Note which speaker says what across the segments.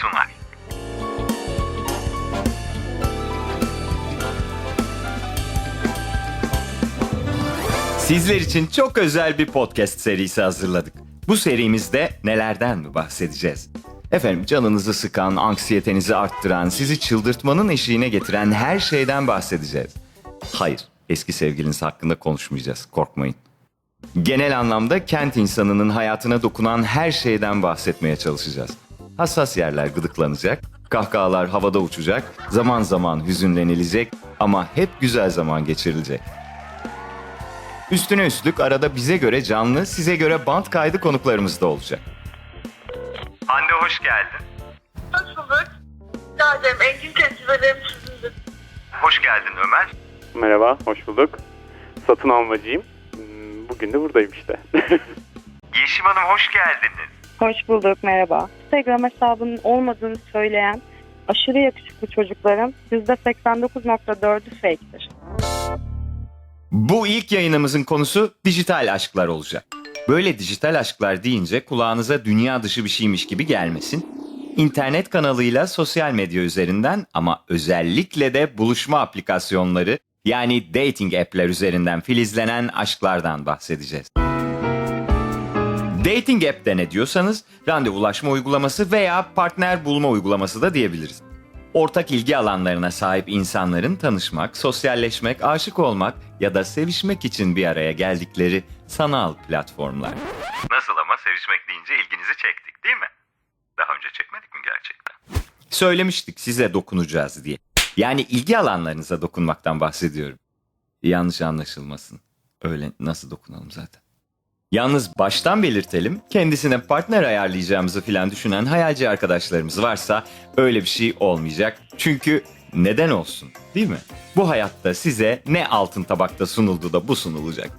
Speaker 1: sunar. Sizler için çok özel bir podcast serisi hazırladık. Bu serimizde nelerden mi bahsedeceğiz? Efendim canınızı sıkan, anksiyetenizi arttıran, sizi çıldırtmanın eşiğine getiren her şeyden bahsedeceğiz. Hayır, eski sevgiliniz hakkında konuşmayacağız, korkmayın. Genel anlamda kent insanının hayatına dokunan her şeyden bahsetmeye çalışacağız. Hassas yerler gıdıklanacak, kahkahalar havada uçacak, zaman zaman hüzünlenilecek ama hep güzel zaman geçirilecek. Üstüne üstlük arada bize göre canlı, size göre bant kaydı konuklarımız da olacak. Hande hoş geldin.
Speaker 2: Hoş bulduk. Ederim. Engin tecrübelerim sizindir.
Speaker 1: Hoş geldin Ömer.
Speaker 3: Merhaba, hoş bulduk. Satın almacıyım. Hmm, Bugün de buradayım işte.
Speaker 1: Yeşim Hanım hoş geldiniz.
Speaker 4: Hoş bulduk, merhaba. Instagram hesabının olmadığını söyleyen aşırı yakışıklı çocukların %89.4'ü fake'tir.
Speaker 1: Bu ilk yayınımızın konusu dijital aşklar olacak. Böyle dijital aşklar deyince kulağınıza dünya dışı bir şeymiş gibi gelmesin. İnternet kanalıyla sosyal medya üzerinden ama özellikle de buluşma aplikasyonları yani dating app'ler üzerinden filizlenen aşklardan bahsedeceğiz. Dating app de ne diyorsanız randevulaşma uygulaması veya partner bulma uygulaması da diyebiliriz. Ortak ilgi alanlarına sahip insanların tanışmak, sosyalleşmek, aşık olmak ya da sevişmek için bir araya geldikleri sanal platformlar. Nasıl ama sevişmek deyince ilginizi çektik değil mi? Daha önce çekmedik mi gerçekten? Söylemiştik size dokunacağız diye. Yani ilgi alanlarınıza dokunmaktan bahsediyorum. Yanlış anlaşılmasın. Öyle nasıl dokunalım zaten. Yalnız baştan belirtelim, kendisine partner ayarlayacağımızı filan düşünen hayalci arkadaşlarımız varsa öyle bir şey olmayacak. Çünkü neden olsun değil mi? Bu hayatta size ne altın tabakta sunuldu da bu sunulacak.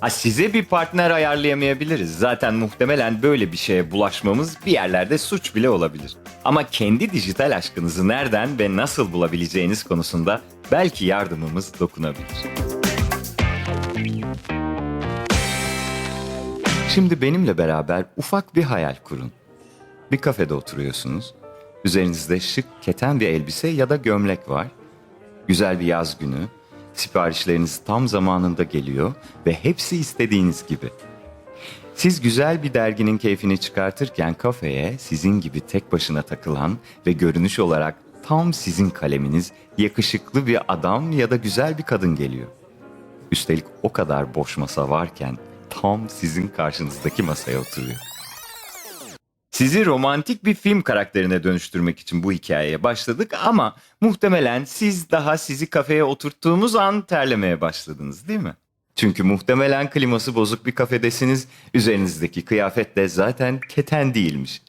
Speaker 1: Ha size bir partner ayarlayamayabiliriz. Zaten muhtemelen böyle bir şeye bulaşmamız bir yerlerde suç bile olabilir. Ama kendi dijital aşkınızı nereden ve nasıl bulabileceğiniz konusunda belki yardımımız dokunabilir. Şimdi benimle beraber ufak bir hayal kurun. Bir kafede oturuyorsunuz. Üzerinizde şık keten bir elbise ya da gömlek var. Güzel bir yaz günü. Siparişleriniz tam zamanında geliyor ve hepsi istediğiniz gibi. Siz güzel bir derginin keyfini çıkartırken kafeye sizin gibi tek başına takılan ve görünüş olarak tam sizin kaleminiz yakışıklı bir adam ya da güzel bir kadın geliyor. Üstelik o kadar boş masa varken tam sizin karşınızdaki masaya oturuyor. Sizi romantik bir film karakterine dönüştürmek için bu hikayeye başladık ama muhtemelen siz daha sizi kafeye oturttuğumuz an terlemeye başladınız değil mi? Çünkü muhtemelen kliması bozuk bir kafedesiniz, üzerinizdeki kıyafet de zaten keten değilmiş.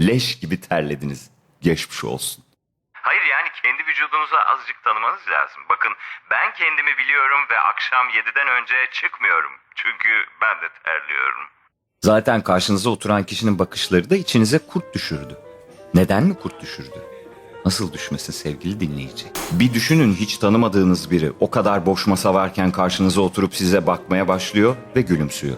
Speaker 1: Leş gibi terlediniz. Geçmiş olsun. Vücudunuzu azıcık tanımanız lazım. Bakın ben kendimi biliyorum ve akşam 7'den önce çıkmıyorum. Çünkü ben de terliyorum. Zaten karşınıza oturan kişinin bakışları da içinize kurt düşürdü. Neden mi kurt düşürdü? Nasıl düşmesin sevgili dinleyici? Bir düşünün hiç tanımadığınız biri o kadar boş masa varken karşınıza oturup size bakmaya başlıyor ve gülümsüyor.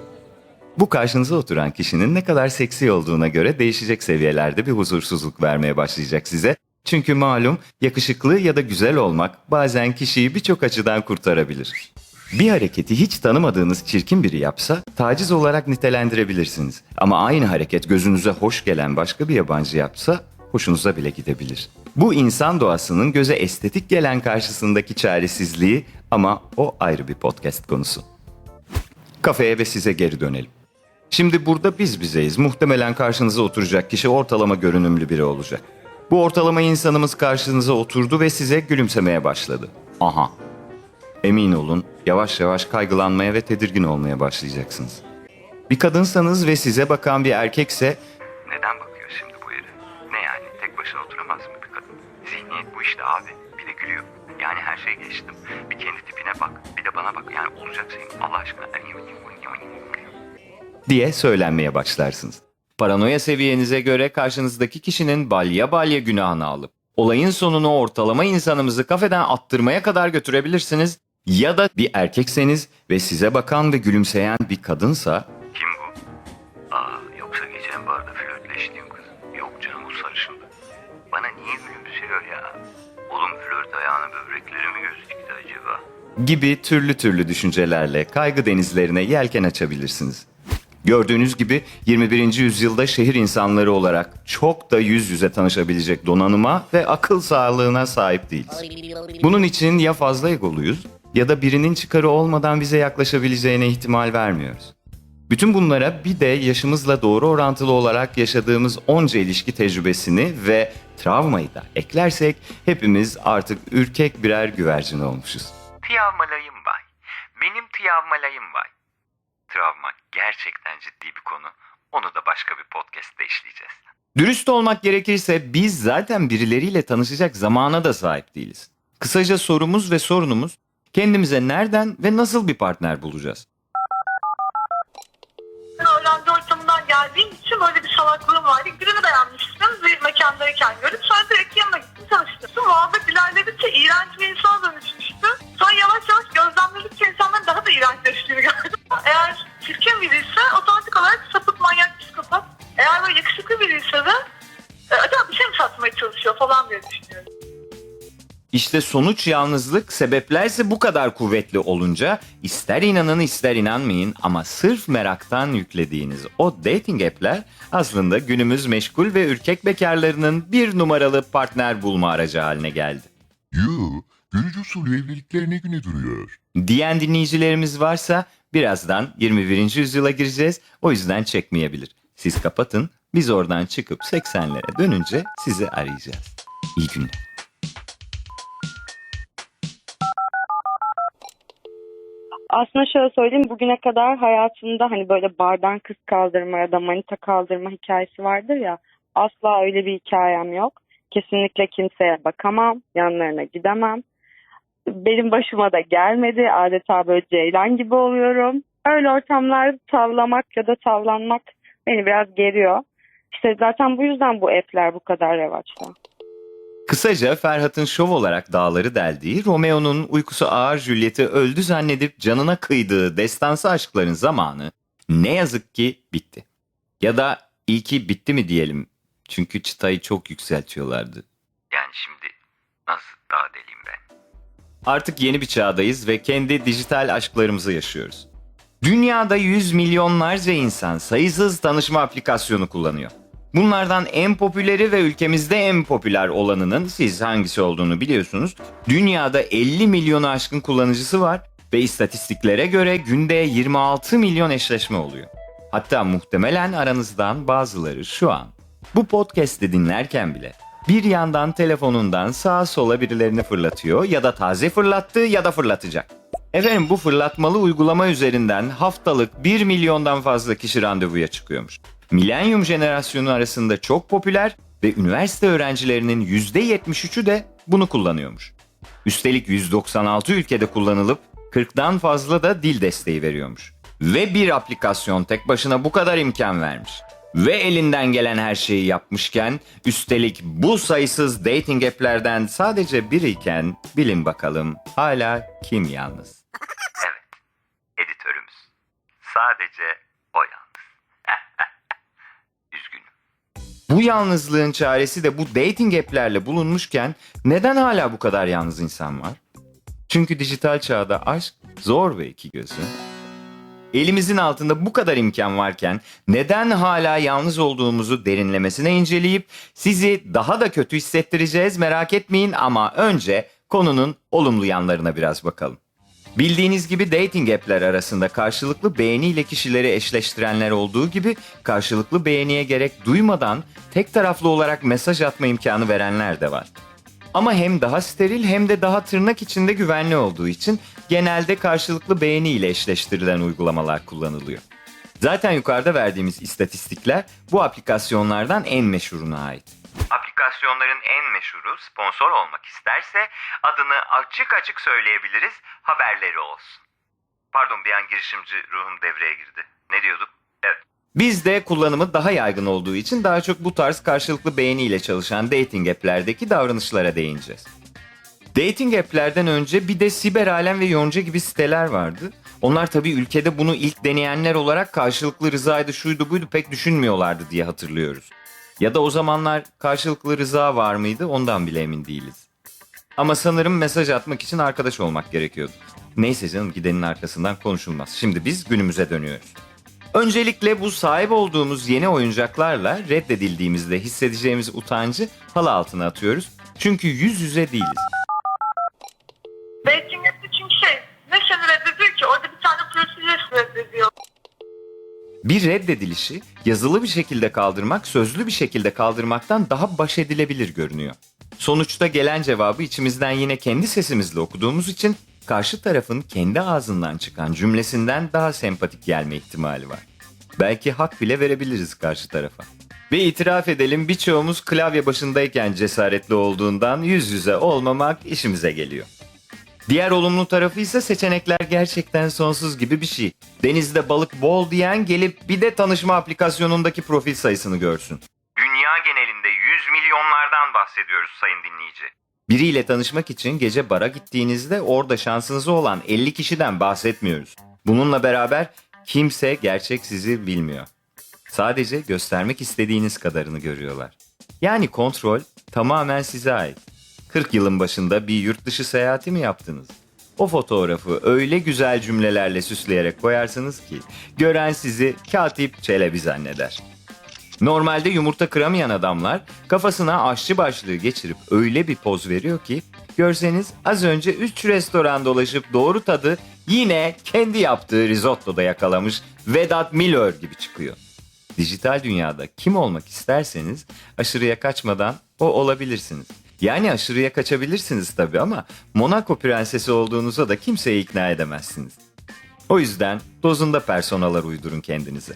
Speaker 1: Bu karşınıza oturan kişinin ne kadar seksi olduğuna göre değişecek seviyelerde bir huzursuzluk vermeye başlayacak size. Çünkü malum yakışıklı ya da güzel olmak bazen kişiyi birçok açıdan kurtarabilir. Bir hareketi hiç tanımadığınız çirkin biri yapsa taciz olarak nitelendirebilirsiniz. Ama aynı hareket gözünüze hoş gelen başka bir yabancı yapsa hoşunuza bile gidebilir. Bu insan doğasının göze estetik gelen karşısındaki çaresizliği ama o ayrı bir podcast konusu. Kafeye ve size geri dönelim. Şimdi burada biz bizeyiz. Muhtemelen karşınıza oturacak kişi ortalama görünümlü biri olacak. Bu ortalama insanımız karşınıza oturdu ve size gülümsemeye başladı. Aha. Emin olun yavaş yavaş kaygılanmaya ve tedirgin olmaya başlayacaksınız. Bir kadınsanız ve size bakan bir erkekse neden bakıyor şimdi bu herif? Ne yani tek başına oturamaz mı bir kadın? Zihniyet bu işte abi. Bir de gülüyor. Yani her şeyi geçtim. Bir kendi tipine bak. Bir de bana bak. Yani olacak şey mi? Allah aşkına. Diye söylenmeye başlarsınız. Paranoya seviyenize göre karşınızdaki kişinin balya balya günahını alıp olayın sonunu ortalama insanımızı kafeden attırmaya kadar götürebilirsiniz. Ya da bir erkekseniz ve size bakan ve gülümseyen bir kadınsa kim bu? Aa, yoksa geçen barda flörtleştiğim kız. Yok canım o sarışındı. Bana niye gülümsüyor ya? Oğlum flört ayağını böbrekleri mi göz dikti acaba? Gibi türlü türlü düşüncelerle kaygı denizlerine yelken açabilirsiniz. Gördüğünüz gibi 21. yüzyılda şehir insanları olarak çok da yüz yüze tanışabilecek donanıma ve akıl sağlığına sahip değiliz. Bunun için ya fazla egoluyuz ya da birinin çıkarı olmadan bize yaklaşabileceğine ihtimal vermiyoruz. Bütün bunlara bir de yaşımızla doğru orantılı olarak yaşadığımız onca ilişki tecrübesini ve travmayı da eklersek hepimiz artık ürkek birer güvercin olmuşuz. Travmalayım bay. Benim travmalayım bay. Travma gerçekten ciddi bir konu. Onu da başka bir podcast'te işleyeceğiz. Dürüst olmak gerekirse biz zaten birileriyle tanışacak zamana da sahip değiliz. Kısaca sorumuz ve sorunumuz kendimize nereden ve nasıl bir partner bulacağız?
Speaker 2: Ben öğrenci ortamından geldiğim için böyle bir salaklığım vardı. Birini beğenmiştim bir mekandayken görüp sonra direkt yanına gittim tanıştım. Muhabbet ilerledikçe iğrenç bir insan dönüşmüştü.
Speaker 1: İşte sonuç yalnızlık sebeplerse bu kadar kuvvetli olunca ister inanın ister inanmayın ama sırf meraktan yüklediğiniz o dating app'ler aslında günümüz meşgul ve ürkek bekarlarının bir numaralı partner bulma aracı haline geldi.
Speaker 5: Yoo, görücü usulü evlilikler ne güne duruyor?
Speaker 1: Diyen dinleyicilerimiz varsa birazdan 21. yüzyıla gireceğiz o yüzden çekmeyebilir. Siz kapatın biz oradan çıkıp 80'lere dönünce sizi arayacağız. İyi günler.
Speaker 4: Aslında şöyle söyleyeyim bugüne kadar hayatımda hani böyle bardan kız kaldırma ya da manita kaldırma hikayesi vardır ya asla öyle bir hikayem yok. Kesinlikle kimseye bakamam, yanlarına gidemem. Benim başıma da gelmedi. Adeta böyle ceylan gibi oluyorum. Öyle ortamlarda tavlamak ya da tavlanmak beni biraz geriyor. İşte zaten bu yüzden bu app'ler bu kadar revaçta.
Speaker 1: Kısaca Ferhat'ın şov olarak dağları deldiği, Romeo'nun uykusu ağır Juliet'i öldü zannedip canına kıydığı destansı aşkların zamanı ne yazık ki bitti. Ya da iyi ki bitti mi diyelim. Çünkü çıtayı çok yükseltiyorlardı. Yani şimdi nasıl dağ deliyim ben? Artık yeni bir çağdayız ve kendi dijital aşklarımızı yaşıyoruz. Dünyada yüz milyonlarca insan sayısız tanışma aplikasyonu kullanıyor. Bunlardan en popüleri ve ülkemizde en popüler olanının siz hangisi olduğunu biliyorsunuz. Dünyada 50 milyonu aşkın kullanıcısı var ve istatistiklere göre günde 26 milyon eşleşme oluyor. Hatta muhtemelen aranızdan bazıları şu an bu podcast'i dinlerken bile bir yandan telefonundan sağa sola birilerini fırlatıyor ya da taze fırlattı ya da fırlatacak. Efendim bu fırlatmalı uygulama üzerinden haftalık 1 milyondan fazla kişi randevuya çıkıyormuş. Milenyum jenerasyonu arasında çok popüler ve üniversite öğrencilerinin %73'ü de bunu kullanıyormuş. Üstelik 196 ülkede kullanılıp 40'dan fazla da dil desteği veriyormuş. Ve bir aplikasyon tek başına bu kadar imkan vermiş. Ve elinden gelen her şeyi yapmışken üstelik bu sayısız dating app'lerden sadece biriyken bilin bakalım hala kim yalnız? evet, editörümüz. Sadece o yalnız. Üzgünüm. Bu yalnızlığın çaresi de bu dating app'lerle bulunmuşken neden hala bu kadar yalnız insan var? Çünkü dijital çağda aşk zor ve iki gözü. Elimizin altında bu kadar imkan varken neden hala yalnız olduğumuzu derinlemesine inceleyip sizi daha da kötü hissettireceğiz merak etmeyin ama önce konunun olumlu yanlarına biraz bakalım. Bildiğiniz gibi dating app'ler arasında karşılıklı beğeniyle kişileri eşleştirenler olduğu gibi karşılıklı beğeniye gerek duymadan tek taraflı olarak mesaj atma imkanı verenler de var. Ama hem daha steril hem de daha tırnak içinde güvenli olduğu için genelde karşılıklı beğeni ile eşleştirilen uygulamalar kullanılıyor. Zaten yukarıda verdiğimiz istatistikler bu aplikasyonlardan en meşhuruna ait. Aplikasyonların en meşhuru sponsor olmak isterse adını açık açık söyleyebiliriz haberleri olsun. Pardon bir an girişimci ruhum devreye girdi. Ne diyorduk? Evet. Bizde kullanımı daha yaygın olduğu için daha çok bu tarz karşılıklı beğeniyle çalışan dating app'lerdeki davranışlara değineceğiz. Dating app'lerden önce bir de siber alem ve yonca gibi siteler vardı. Onlar tabii ülkede bunu ilk deneyenler olarak karşılıklı rızaydı şuydu buydu pek düşünmüyorlardı diye hatırlıyoruz. Ya da o zamanlar karşılıklı rıza var mıydı ondan bile emin değiliz. Ama sanırım mesaj atmak için arkadaş olmak gerekiyordu. Neyse canım gidenin arkasından konuşulmaz. Şimdi biz günümüze dönüyoruz. Öncelikle bu sahip olduğumuz yeni oyuncaklarla reddedildiğimizde hissedeceğimiz utancı halı altına atıyoruz. Çünkü yüz yüze değiliz.
Speaker 2: Dating app'te çünkü şey ne seni reddediyor ki orada bir tane profil reddediyor.
Speaker 1: Bir reddedilişi yazılı bir şekilde kaldırmak sözlü bir şekilde kaldırmaktan daha baş edilebilir görünüyor. Sonuçta gelen cevabı içimizden yine kendi sesimizle okuduğumuz için karşı tarafın kendi ağzından çıkan cümlesinden daha sempatik gelme ihtimali var. Belki hak bile verebiliriz karşı tarafa. Ve itiraf edelim birçoğumuz klavye başındayken cesaretli olduğundan yüz yüze olmamak işimize geliyor. Diğer olumlu tarafı ise seçenekler gerçekten sonsuz gibi bir şey. Denizde balık bol diyen gelip bir de tanışma aplikasyonundaki profil sayısını görsün. Dünya genelinde 100 milyonlardan bahsediyoruz sayın dinleyici. Biriyle tanışmak için gece bara gittiğinizde orada şansınız olan 50 kişiden bahsetmiyoruz. Bununla beraber kimse gerçek sizi bilmiyor. Sadece göstermek istediğiniz kadarını görüyorlar. Yani kontrol tamamen size ait. 40 yılın başında bir yurt dışı seyahati mi yaptınız? O fotoğrafı öyle güzel cümlelerle süsleyerek koyarsınız ki gören sizi katip çelebi zanneder. Normalde yumurta kıramayan adamlar kafasına aşçı başlığı geçirip öyle bir poz veriyor ki görseniz az önce 3 restoran dolaşıp doğru tadı yine kendi yaptığı risottoda yakalamış Vedat Milor gibi çıkıyor. Dijital dünyada kim olmak isterseniz aşırıya kaçmadan o olabilirsiniz. Yani aşırıya kaçabilirsiniz tabii ama Monaco prensesi olduğunuza da kimseyi ikna edemezsiniz. O yüzden dozunda personalar uydurun kendinize.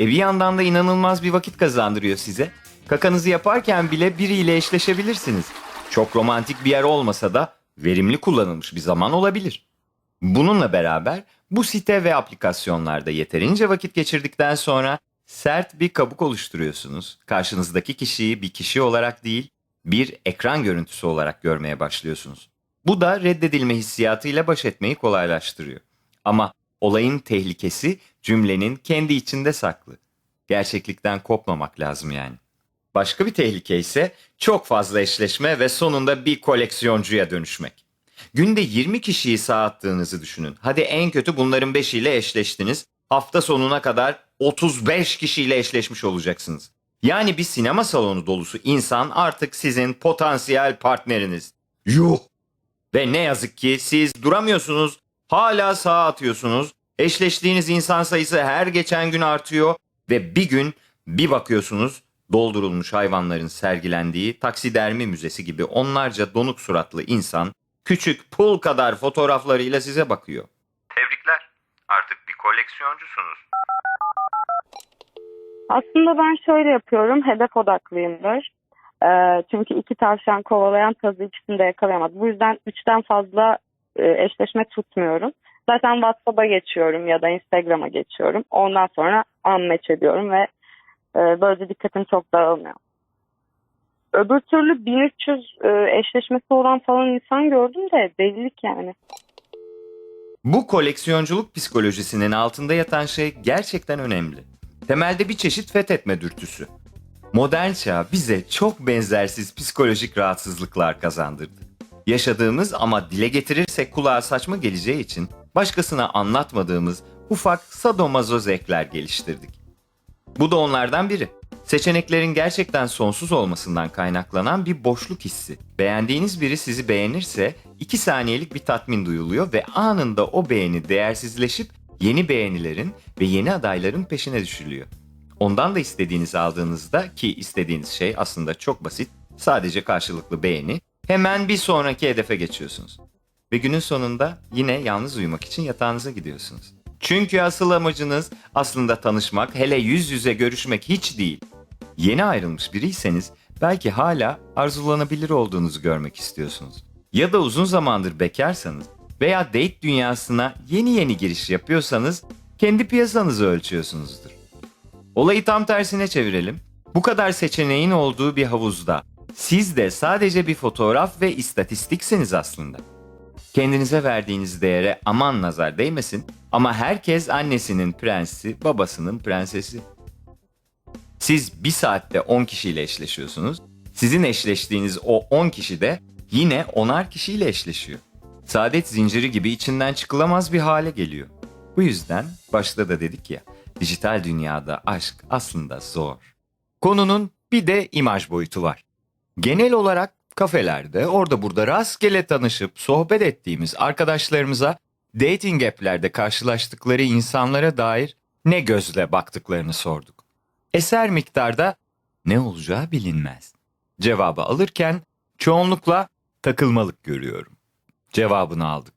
Speaker 1: E bir yandan da inanılmaz bir vakit kazandırıyor size. Kakanızı yaparken bile biriyle eşleşebilirsiniz. Çok romantik bir yer olmasa da verimli kullanılmış bir zaman olabilir. Bununla beraber bu site ve aplikasyonlarda yeterince vakit geçirdikten sonra sert bir kabuk oluşturuyorsunuz. Karşınızdaki kişiyi bir kişi olarak değil, bir ekran görüntüsü olarak görmeye başlıyorsunuz. Bu da reddedilme hissiyatıyla baş etmeyi kolaylaştırıyor. Ama olayın tehlikesi cümlenin kendi içinde saklı. Gerçeklikten kopmamak lazım yani. Başka bir tehlike ise çok fazla eşleşme ve sonunda bir koleksiyoncuya dönüşmek. Günde 20 kişiyi sağ attığınızı düşünün. Hadi en kötü bunların 5'iyle eşleştiniz. Hafta sonuna kadar 35 kişiyle eşleşmiş olacaksınız. Yani bir sinema salonu dolusu insan artık sizin potansiyel partneriniz. Yuh! Ve ne yazık ki siz duramıyorsunuz. Hala sağ atıyorsunuz. Eşleştiğiniz insan sayısı her geçen gün artıyor ve bir gün bir bakıyorsunuz doldurulmuş hayvanların sergilendiği taksidermi müzesi gibi onlarca donuk suratlı insan küçük pul kadar fotoğraflarıyla size bakıyor. Tebrikler. Artık bir koleksiyoncusunuz.
Speaker 4: Aslında ben şöyle yapıyorum. Hedef odaklıyımdır. Ee, çünkü iki tavşan kovalayan tazı ikisini de yakalayamaz. Bu yüzden üçten fazla e, eşleşme tutmuyorum. Zaten WhatsApp'a geçiyorum ya da Instagram'a geçiyorum. Ondan sonra unmatch ediyorum ve e, böylece dikkatim çok dağılmıyor. Öbür türlü 1300 e, eşleşmesi olan falan insan gördüm de delilik yani.
Speaker 1: Bu koleksiyonculuk psikolojisinin altında yatan şey gerçekten önemli. Temelde bir çeşit fethetme dürtüsü. Modern çağ bize çok benzersiz psikolojik rahatsızlıklar kazandırdı. Yaşadığımız ama dile getirirsek kulağa saçma geleceği için başkasına anlatmadığımız ufak sadomazo zevkler geliştirdik. Bu da onlardan biri. Seçeneklerin gerçekten sonsuz olmasından kaynaklanan bir boşluk hissi. Beğendiğiniz biri sizi beğenirse 2 saniyelik bir tatmin duyuluyor ve anında o beğeni değersizleşip yeni beğenilerin ve yeni adayların peşine düşülüyor. Ondan da istediğinizi aldığınızda ki istediğiniz şey aslında çok basit. Sadece karşılıklı beğeni. Hemen bir sonraki hedefe geçiyorsunuz. Ve günün sonunda yine yalnız uyumak için yatağınıza gidiyorsunuz. Çünkü asıl amacınız aslında tanışmak, hele yüz yüze görüşmek hiç değil. Yeni ayrılmış biriyseniz belki hala arzulanabilir olduğunuzu görmek istiyorsunuz. Ya da uzun zamandır bekarsanız veya date dünyasına yeni yeni giriş yapıyorsanız kendi piyasanızı ölçüyorsunuzdur. Olayı tam tersine çevirelim. Bu kadar seçeneğin olduğu bir havuzda siz de sadece bir fotoğraf ve istatistiksiniz aslında. Kendinize verdiğiniz değere aman nazar değmesin ama herkes annesinin prensi, babasının prensesi. Siz bir saatte 10 kişiyle eşleşiyorsunuz. Sizin eşleştiğiniz o 10 kişi de yine onar kişiyle eşleşiyor. Saadet zinciri gibi içinden çıkılamaz bir hale geliyor. Bu yüzden başta da dedik ya, dijital dünyada aşk aslında zor. Konunun bir de imaj boyutu var. Genel olarak kafelerde orada burada rastgele tanışıp sohbet ettiğimiz arkadaşlarımıza dating app'lerde karşılaştıkları insanlara dair ne gözle baktıklarını sorduk. Eser miktarda ne olacağı bilinmez. Cevabı alırken çoğunlukla takılmalık görüyorum. Cevabını aldık.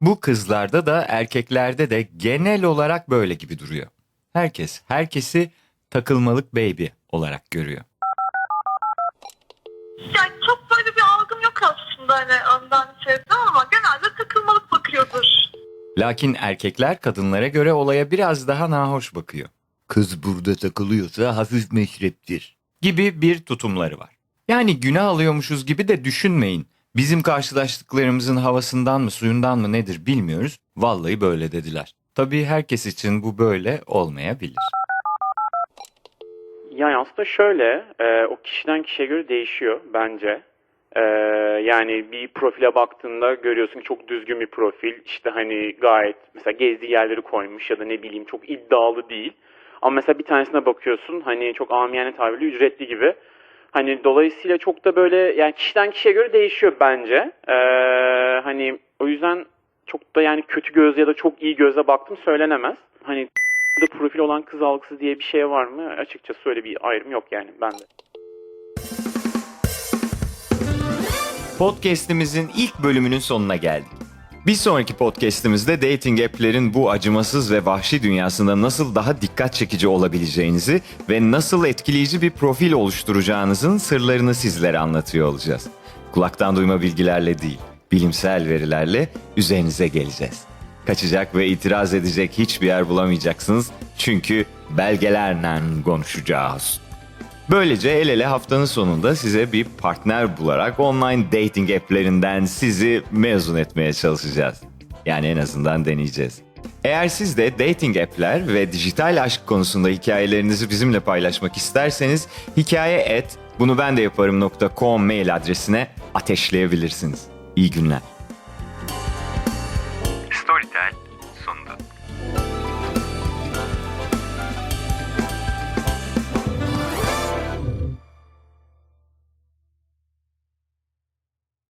Speaker 1: Bu kızlarda da erkeklerde de genel olarak böyle gibi duruyor. Herkes herkesi takılmalık baby olarak görüyor.
Speaker 2: Yani çok böyle bir algım yok aslında hani önden şeyden ama genelde takılmalık bakıyordur.
Speaker 1: Lakin erkekler kadınlara göre olaya biraz daha nahoş bakıyor. Kız burada takılıyorsa hafif meşreptir. Gibi bir tutumları var. Yani günah alıyormuşuz gibi de düşünmeyin. Bizim karşılaştıklarımızın havasından mı suyundan mı nedir bilmiyoruz. Vallahi böyle dediler. Tabii herkes için bu böyle olmayabilir.
Speaker 3: Yani aslında şöyle, e, o kişiden kişiye göre değişiyor bence. E, yani bir profile baktığında görüyorsun ki çok düzgün bir profil. İşte hani gayet mesela gezdiği yerleri koymuş ya da ne bileyim çok iddialı değil. Ama mesela bir tanesine bakıyorsun hani çok amiyane tabirle ücretli gibi. Hani dolayısıyla çok da böyle yani kişiden kişiye göre değişiyor bence. E, hani o yüzden çok da yani kötü göz ya da çok iyi gözle baktım söylenemez. Hani da profil olan kız algısı diye bir şey var mı? Açıkçası öyle bir ayrım yok yani bende.
Speaker 1: Podcast'imizin ilk bölümünün sonuna geldik. Bir sonraki podcast'imizde dating app'lerin bu acımasız ve vahşi dünyasında nasıl daha dikkat çekici olabileceğinizi ve nasıl etkileyici bir profil oluşturacağınızın sırlarını sizlere anlatıyor olacağız. Kulaktan duyma bilgilerle değil, bilimsel verilerle üzerinize geleceğiz. Kaçacak ve itiraz edecek hiçbir yer bulamayacaksınız çünkü belgelerle konuşacağız. Böylece el ele haftanın sonunda size bir partner bularak online dating app'lerinden sizi mezun etmeye çalışacağız. Yani en azından deneyeceğiz. Eğer siz de dating app'ler ve dijital aşk konusunda hikayelerinizi bizimle paylaşmak isterseniz hikaye et bunu ben de yaparım.com mail adresine ateşleyebilirsiniz. İyi günler.